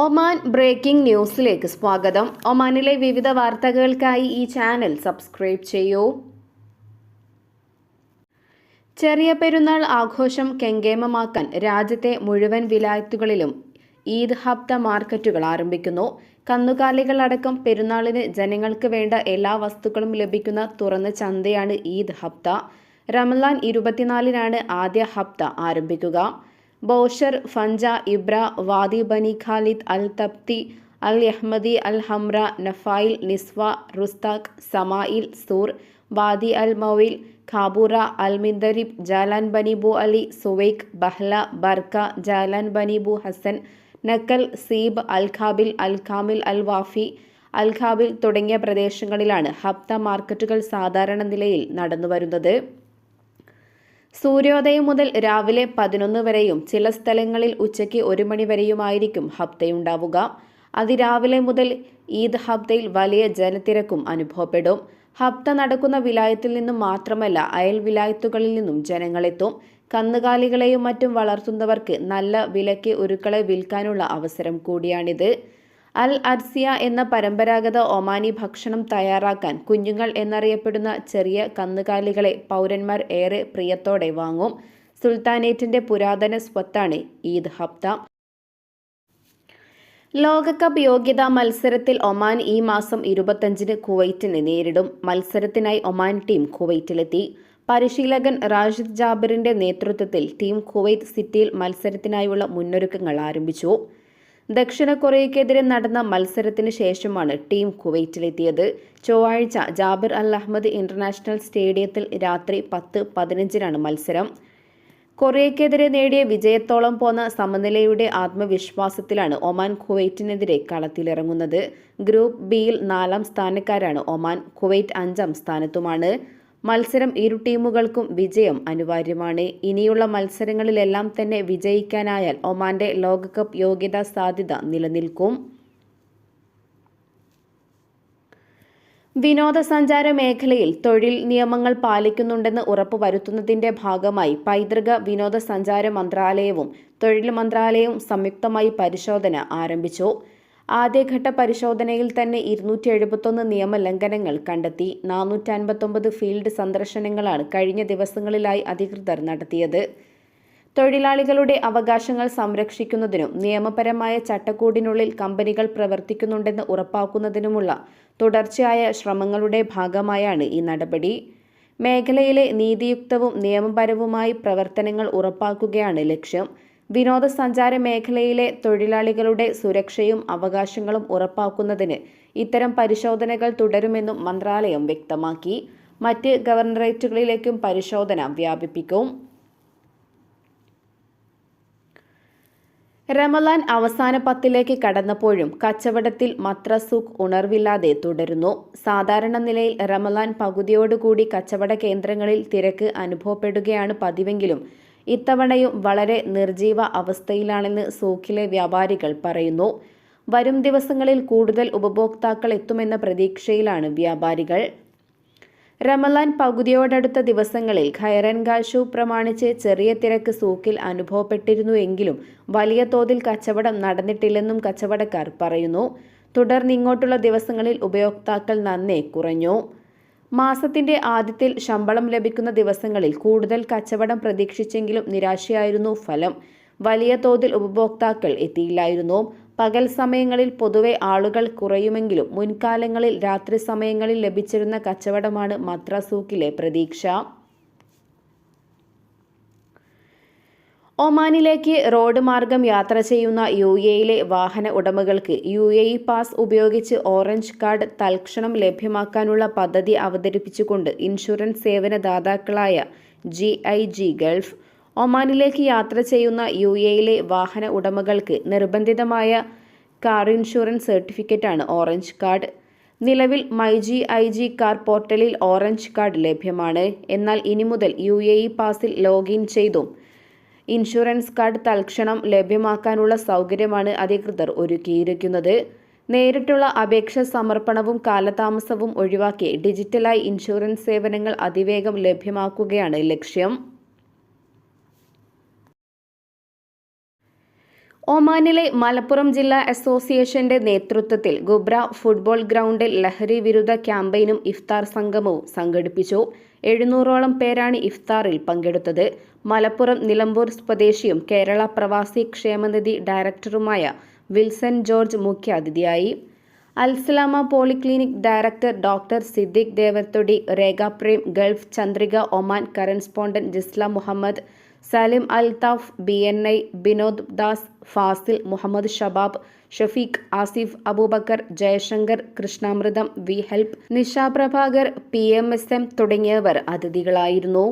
Oman breaking ന്യൂസിലേക്ക് സ്വാഗതം. ഒമാനിലെ വിവിധ വാർത്തകൾക്കായി ഈ ചാനൽ സബ്സ്ക്രൈബ് ചെയ്യൂ. ചെറിയ പെരുന്നാൾ ആഘോഷം കെങ്കേമമാക്കാൻ രാജ്യത്തെ മുഴുവൻ വിലായത്തുകളിലും ഈദ് ഹബ്ദ മാർക്കറ്റുകൾ ആരംഭിക്കുന്നു. കന്നുകാലികളടക്കം പെരുന്നാളിന് ജനങ്ങൾക്ക് വേണ്ട എല്ലാ വസ്തുക്കളും ലഭിക്കുന്ന തുറന്ന ചന്തയാണ് ഈദ് ഹബ്ദ. റമലാൻ ഇരുപത്തിനാലിനാണ് ആദ്യ ഹബ്ദ ആരംഭിക്കുക. Bousher Fanja Ibra Wadi Bani Khalid Al Tafti Al Ahmadi Al Hamra Nafail Nizwa Rustaq Samail Sur Wadi Al Mawail Khaboura Al Mintirib Jalan Bani Bu Ali Suwaiq Bahla Barka Jalan Bani Bu Hasan Nakhal Seeb Al Khabil Al Kamil Al Wafi Al Khabil തുടങ്ങിയ പ്രദേശങ്ങളിലാണ് ഹപ്ത മാർക്കറ്റുകൾ സാധാരണ നിലയിൽ നടന്നുവരുന്നത്. സൂര്യോദയം മുതൽ രാവിലെ പതിനൊന്ന് വരെയും ചില സ്ഥലങ്ങളിൽ ഉച്ചയ്ക്ക് ഒരു മണി വരെയുമായിരിക്കും ഹബ്തയുണ്ടാവുക അതിരാവിലെ മുതൽ ഈദ് ഹബ്ദയിൽ വലിയ ജനത്തിരക്കും അനുഭവപ്പെടും. ഹബ്ത നടക്കുന്ന വിലായത്തിൽ നിന്നും മാത്രമല്ല അയൽ വിലായത്തുകളിൽ നിന്നും ജനങ്ങളെത്തും. കന്നുകാലികളെയും മറ്റും വളർത്തുന്നവർക്ക് നല്ല വിലയ്ക്ക് ഉരുക്കളെ വിൽക്കാനുള്ള അവസരം കൂടിയാണിത്. അൽ അർസിയ എന്ന പരമ്പരാഗത ഒമാനി ഭക്ഷണം തയ്യാറാക്കാൻ കുഞ്ഞുങ്ങൾ എന്നറിയപ്പെടുന്ന ചെറിയ കന്നുകാലികളെ പൗരന്മാർ ഏറെ പ്രിയത്തോടെ വാങ്ങും. സുൽത്താനേറ്റിന്റെ പുരാതന സ്വത്താണ് ഈദ് ഹബ്ത ലോകകപ്പ് യോഗ്യതാ മത്സരത്തിൽ ഒമാൻ ഈ മാസം ഇരുപത്തഞ്ചിന് കുവൈറ്റിനെ നേരിടും. മത്സരത്തിനായി ഒമാൻ ടീം കുവൈറ്റിലെത്തി. പരിശീലകൻ റാഷിദ് ജാബിറിന്റെ നേതൃത്വത്തിൽ ടീം കുവൈറ്റ് സിറ്റിയിൽ മത്സരത്തിനായുള്ള മുന്നൊരുക്കങ്ങൾ ആരംഭിച്ചു. ദക്ഷിണ കൊറിയയ്ക്കെതിരെ നടന്ന മത്സരത്തിന് ശേഷമാണ് ടീം കുവൈറ്റിലെത്തിയത്. ചൊവ്വാഴ്ച ജാബിർ അൽ അഹമ്മദ് ഇന്റർനാഷണൽ സ്റ്റേഡിയത്തിൽ രാത്രി പത്ത് പതിനഞ്ചിനാണ് മത്സരം. കൊറിയയ്ക്കെതിരെ നേടിയ വിജയത്തോളം പോന്ന സമനിലയുടെ ആത്മവിശ്വാസത്തിലാണ് ഒമാൻ കുവൈറ്റിനെതിരെ കളത്തിലിറങ്ങുന്നത്. ഗ്രൂപ്പ് ബിയിൽ നാലാം സ്ഥാനക്കാരാണ് ഒമാൻ. കുവൈറ്റ് അഞ്ചാം സ്ഥാനത്തുമാണ്. മത്സരം ഇരു ടീമുകൾക്കും വിജയം അനിവാര്യമാണ്. ഇനിയുള്ള മത്സരങ്ങളിലെല്ലാം തന്നെ വിജയിക്കാനായാൽ ഒമാന്റെ ലോകകപ്പ് യോഗ്യതാ സാധ്യത നിലനിൽക്കും. വിനോദസഞ്ചാര മേഖലയിൽ തൊഴിൽ നിയമങ്ങൾ പാലിക്കുന്നുണ്ടെന്ന് ഉറപ്പുവരുത്തുന്നതിന്റെ ഭാഗമായി പൈതൃക വിനോദസഞ്ചാര മന്ത്രാലയവും തൊഴിൽ മന്ത്രാലയവും സംയുക്തമായി പരിശോധന ആരംഭിച്ചു. ആദ്യഘട്ട പരിശോധനയിൽ തന്നെ ഇരുന്നൂറ്റി എഴുപത്തൊന്ന് നിയമലംഘനങ്ങൾ കണ്ടെത്തി. നാനൂറ്റി അൻപത്തൊമ്പത് ഫീൽഡ് സന്ദർശനങ്ങളാണ് കഴിഞ്ഞ ദിവസങ്ങളിലായി അധികൃതർ നടത്തിയത്. തൊഴിലാളികളുടെ അവകാശങ്ങൾ സംരക്ഷിക്കുന്നതിനും നിയമപരമായ ചട്ടക്കൂടിനുള്ളിൽ കമ്പനികൾ പ്രവർത്തിക്കുന്നുണ്ടെന്ന് ഉറപ്പാക്കുന്നതിനുമുള്ള തുടർച്ചയായ ശ്രമങ്ങളുടെ ഭാഗമായാണ് ഈ നടപടി. മേഖലയിലെ നീതിയുക്തവും നിയമപരവുമായി പ്രവർത്തനങ്ങൾ ഉറപ്പാക്കുകയാണ് ലക്ഷ്യം. വിനോദസഞ്ചാര മേഖലയിലെ തൊഴിലാളികളുടെ സുരക്ഷയും അവകാശങ്ങളും ഉറപ്പാക്കുന്നതിന് ഇത്തരം പരിശോധനകൾ തുടരുമെന്നും മന്ത്രാലയം വ്യക്തമാക്കി. മറ്റ് ഗവർണറേറ്റുകളിലേക്കും പരിശോധന വ്യാപിപ്പിക്കും. റമലാൻ അവസാന പത്തിലേക്ക് കടന്നപ്പോഴും കച്ചവടത്തിൽ മത്രസൂഖ് ഉണർവില്ലാതെ തുടരുന്നു. സാധാരണ നിലയിൽ റമലാൻ പകുതിയോടുകൂടി കച്ചവട കേന്ദ്രങ്ങളിൽ തിരക്ക് അനുഭവപ്പെടുകയാണ് പതിവെങ്കിലും ഇത്തവണയും വളരെ നിർജീവ അവസ്ഥയിലാണെന്ന് സൂഖിലെ വ്യാപാരികൾ പറയുന്നു. വരും ദിവസങ്ങളിൽ കൂടുതൽ ഉപഭോക്താക്കൾ എത്തുമെന്ന പ്രതീക്ഷയിലാണ് വ്യാപാരികൾ. റമലാൻ പകുതിയോടടുത്ത ദിവസങ്ങളിൽ ഖൈറൻഗാഷു പ്രമാണിച്ച് ചെറിയ തിരക്ക് സൂക്കിൽ അനുഭവപ്പെട്ടിരുന്നുവെങ്കിലും വലിയ തോതിൽ കച്ചവടം നടന്നിട്ടില്ലെന്നും കച്ചവടക്കാർ പറയുന്നു. തുടർന്ന് ഇങ്ങോട്ടുള്ള ദിവസങ്ങളിൽ ഉപയോക്താക്കൾ നന്നേ കുറഞ്ഞു. മാസത്തിന്റെ ആദ്യത്തിൽ ശമ്പളം ലഭിക്കുന്ന ദിവസങ്ങളിൽ കൂടുതൽ കച്ചവടം പ്രതീക്ഷിച്ചെങ്കിലും നിരാശയായിരുന്നു ഫലം. വലിയ തോതിൽ ഉപഭോക്താക്കൾ എത്തിയില്ലായിരുന്നു. പകൽ സമയങ്ങളിൽ പൊതുവെ ആളുകൾ കുറയുമെങ്കിലും മുൻകാലങ്ങളിൽ രാത്രി സമയങ്ങളിൽ ലഭിച്ചിരുന്ന കച്ചവടമാണ് മദ്രാസൂക്കിലെ പ്രതീക്ഷ. ഒമാനിലേക്ക് റോഡ് മാർഗം യാത്ര ചെയ്യുന്ന യു എയിലെ വാഹന ഉടമകൾക്ക് യു എ ഇ പാസ് ഉപയോഗിച്ച് ഓറഞ്ച് കാർഡ് തൽക്ഷണം ലഭ്യമാക്കാനുള്ള പദ്ധതി അവതരിപ്പിച്ചുകൊണ്ട് ഇൻഷുറൻസ് സേവനദാതാക്കളായ ജി ഐ ജി ഗൾഫ് ഒമാനിലേക്ക് യാത്ര ചെയ്യുന്ന യു എയിലെ വാഹന ഉടമകൾക്ക് നിർബന്ധിതമായ കാർ ഇൻഷുറൻസ് സർട്ടിഫിക്കറ്റാണ് ഓറഞ്ച് കാർഡ്. നിലവിൽ my G I G car പോർട്ടലിൽ ഓറഞ്ച് കാർഡ് ലഭ്യമാണ്. എന്നാൽ ഇനി മുതൽ യു എ ഇ പാസിൽ ലോഗിൻ ചെയ്തും ഇൻഷുറൻസ് കാർഡ് തൽക്ഷണം ലഭ്യമാക്കാനുള്ള സൗകര്യമാണ് അധികൃതർ ഒരുക്കിയിരിക്കുന്നത്. നേരിട്ടുള്ള അപേക്ഷ സമർപ്പണവും കാലതാമസവും ഒഴിവാക്കി ഡിജിറ്റലായി ഇൻഷുറൻസ് സേവനങ്ങൾ അതിവേഗം ലഭ്യമാക്കുകയാണ് ലക്ഷ്യം. ഒമാനിലെ മലപ്പുറം ജില്ലാ അസോസിയേഷന്റെ നേതൃത്വത്തിൽ ഗുബ്ര ഫുട്ബോൾ ഗ്രൗണ്ടിൽ ലഹരി വിരുദ്ധ ക്യാമ്പയിനും ഇഫ്താർ സംഗമവും സംഘടിപ്പിച്ചു. എഴുന്നൂറോളം പേരാണ് ഇഫ്താറിൽ പങ്കെടുത്തത്. മലപ്പുറം നിലമ്പൂർ സ്വദേശിയും കേരള പ്രവാസി ക്ഷേമനിധി ഡയറക്ടറുമായ വിൽസൺ ജോർജ് മുഖ്യാതിഥിയായി. Al Salama polyclinic director doctor Siddique Devathodi Rekha Prem Gulf Chandrika Oman correspondent Jisla Muhammad Salim Althaf B N I Binod Das Fazil Muhammad Shabab Shafeeq Asif Abubakar Jayashankar Krishnamritham V help Nisha Prabhakar P M S M തുടങ്ങിയവർ അതിഥികളായിരുന്നു.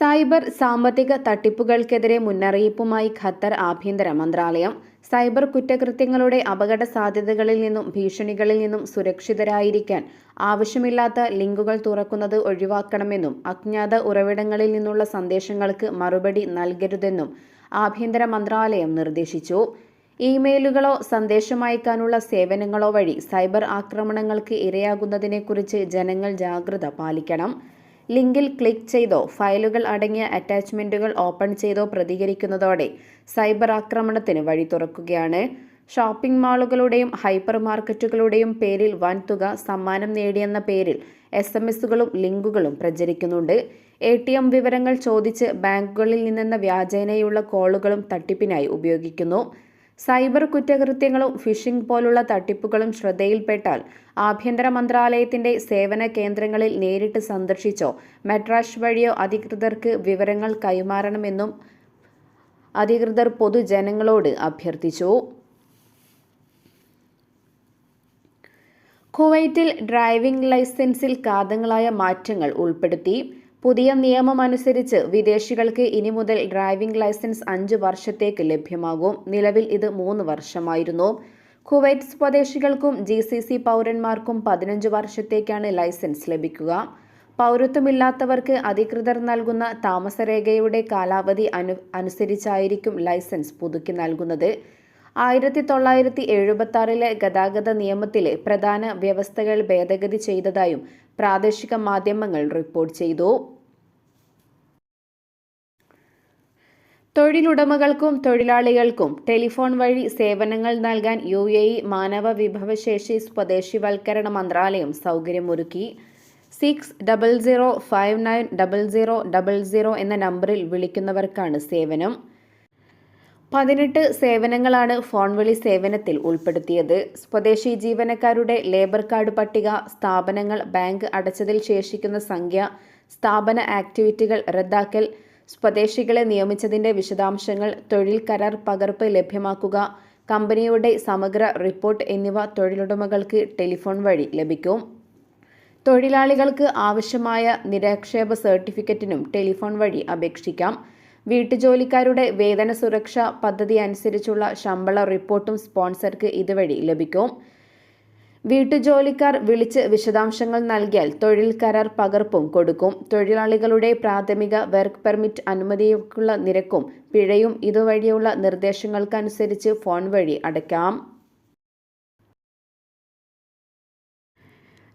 Cyber സാമ്പത്തിക തട്ടിപ്പുകൾക്കെതിരെ മുന്നറിയിപ്പുമായി Qatar ആഭ്യന്തര മന്ത്രാലയം cyber കുറ്റകൃത്യങ്ങളുടെ അപകട സാധ്യതകളിൽ നിന്നും ഭീഷണികളിൽ നിന്നും സുരക്ഷിതരായിരിക്കാൻ ആവശ്യമില്ലാത്ത ലിങ്കുകൾ തുറക്കുന്നത് ഒഴിവാക്കണമെന്നും അജ്ഞാത ഉറവിടങ്ങളിൽ നിന്നുള്ള സന്ദേശങ്ങൾക്ക് മറുപടി നൽകരുതെന്നും ആഭ്യന്തര മന്ത്രാലയം നിർദ്ദേശിച്ചു. ഇമെയിലുകളോ സന്ദേശമയക്കാനുള്ള സേവനങ്ങളോ വഴി സൈബർ ആക്രമണങ്ങൾക്ക് ഇരയാകുന്നതിനെക്കുറിച്ച് ജനങ്ങൾ ജാഗ്രത പാലിക്കണം. ലിങ്കിൽ ക്ലിക്ക് ചെയ്തോ ഫയലുകൾ അടങ്ങിയ അറ്റാച്ച്മെന്റുകൾ ഓപ്പൺ ചെയ്തോ പ്രതികരിക്കുന്നതോടെ സൈബർ ആക്രമണത്തിന് വഴി തുറക്കുകയാണ്. ഷോപ്പിംഗ് മാളുകളുടെയും ഹൈപ്പർ മാർക്കറ്റുകളുടെയും പേരിൽ വൻതുക സമ്മാനം നേടിയെന്ന പേരിൽ എസ് എം എസുകളും ലിങ്കുകളും പ്രചരിക്കുന്നുണ്ട്. എ ടി എം വിവരങ്ങൾ ചോദിച്ച് ബാങ്കുകളിൽ നിന്നെന്ന വ്യാജേനയുള്ള കോളുകളും തട്ടിപ്പിനായി ഉപയോഗിക്കുന്നു. സൈബർ കുറ്റകൃത്യങ്ങളും ഫിഷിംഗ് പോലുള്ള തട്ടിപ്പുകളും ശ്രദ്ധയിൽപ്പെട്ടാൽ ആഭ്യന്തര മന്ത്രാലയത്തിന്റെ സേവന കേന്ദ്രങ്ങളിൽ നേരിട്ട് സന്ദർശിച്ചോ മെട്രാഷ് വഴിയോ അധികൃതർക്ക് വിവരങ്ങൾ കൈമാറണമെന്നും അധികൃതർ പൊതുജനങ്ങളോട് അഭ്യർത്ഥിച്ചു. കുവൈറ്റിൽ ഡ്രൈവിംഗ് ലൈസൻസിൽ കാതങ്ങളായ മാറ്റങ്ങൾ ഉൾപ്പെടുത്തി. പുതിയ നിയമമനുസരിച്ച് വിദേശികൾക്ക് ഇനി മുതൽ ഡ്രൈവിംഗ് ലൈസൻസ് അഞ്ച് വർഷത്തേക്ക് ലഭ്യമാകും. നിലവിൽ ഇത് മൂന്ന് വർഷമായിരുന്നു. കുവൈറ്റ് സ്വദേശികൾക്കും ജി സി സി പൗരന്മാർക്കും പതിനഞ്ച് വർഷത്തേക്കാണ് ലൈസൻസ് ലഭിക്കുക. പൗരത്വമില്ലാത്തവർക്ക് അധികൃതർ നൽകുന്ന താമസരേഖയുടെ കാലാവധി അനു അനുസരിച്ചായിരിക്കും ലൈസൻസ് പുതുക്കി നൽകുന്നത്. ആയിരത്തി തൊള്ളായിരത്തി എഴുപത്തി ആറിലെ ഗതാഗത നിയമത്തിലെ പ്രധാന വ്യവസ്ഥകൾ ഭേദഗതി ചെയ്തതായും പ്രാദേശിക മാധ്യമങ്ങൾ റിപ്പോർട്ട് ചെയ്തു. തൊഴിലുടമകൾക്കും തൊഴിലാളികൾക്കും ടെലിഫോൺ വഴി സേവനങ്ങൾ നൽകാൻ യു എ ഇ മാനവ വിഭവശേഷി സ്വദേശിവൽക്കരണ മന്ത്രാലയം സൗകര്യമൊരുക്കി. Six double zero five nine double zero double zero എന്ന നമ്പറിൽ വിളിക്കുന്നവർക്കാണ് സേവനം. പതിനെട്ട് സേവനങ്ങളാണ് ഫോൺ വിളി സേവനത്തിൽ ഉൾപ്പെടുത്തിയത്. സ്വദേശി ജീവനക്കാരുടെ ലേബർ കാർഡ് പട്ടിക സ്ഥാപനങ്ങൾ ബാങ്ക് അടച്ചതിൽ ശേഷിക്കുന്ന സംഖ്യ സ്ഥാപന ആക്ടിവിറ്റികൾ റദ്ദാക്കൽ സ്വദേശികളെ നിയമിച്ചതിന്റെ വിശദാംശങ്ങൾ തൊഴിൽ കരാർ പകർപ്പ് ലഭ്യമാക്കുക കമ്പനിയുടെ സമഗ്ര റിപ്പോർട്ട് എന്നിവ തൊഴിലുടമകൾക്ക് ടെലിഫോൺ വഴി ലഭിക്കും. തൊഴിലാളികൾക്ക് ആവശ്യമായ നിരക്ഷേപ സർട്ടിഫിക്കറ്റിനും ടെലിഫോൺ വഴി അപേക്ഷിക്കാം. വീട്ടുജോലിക്കാരുടെ വേതന സുരക്ഷ പദ്ധതി അനുസരിച്ചുള്ള ശമ്പള റിപ്പോർട്ടും സ്പോൺസർക്ക് ഇതുവഴി ലഭിക്കും. വീട്ടുജോലിക്കാർ വിളിച്ച് വിശദാംശങ്ങൾ നൽകിയാൽ തൊഴിൽ കരാർ പകർപ്പും കൊടുക്കും. തൊഴിലാളികളുടെ പ്രാഥമിക വർക്ക് പെർമിറ്റ് അനുമതിക്കുള്ള നിരക്കും പിഴയും ഇതുവഴിയുള്ള നിർദ്ദേശങ്ങൾക്കനുസരിച്ച് ഫോൺ വഴി അടയ്ക്കാം.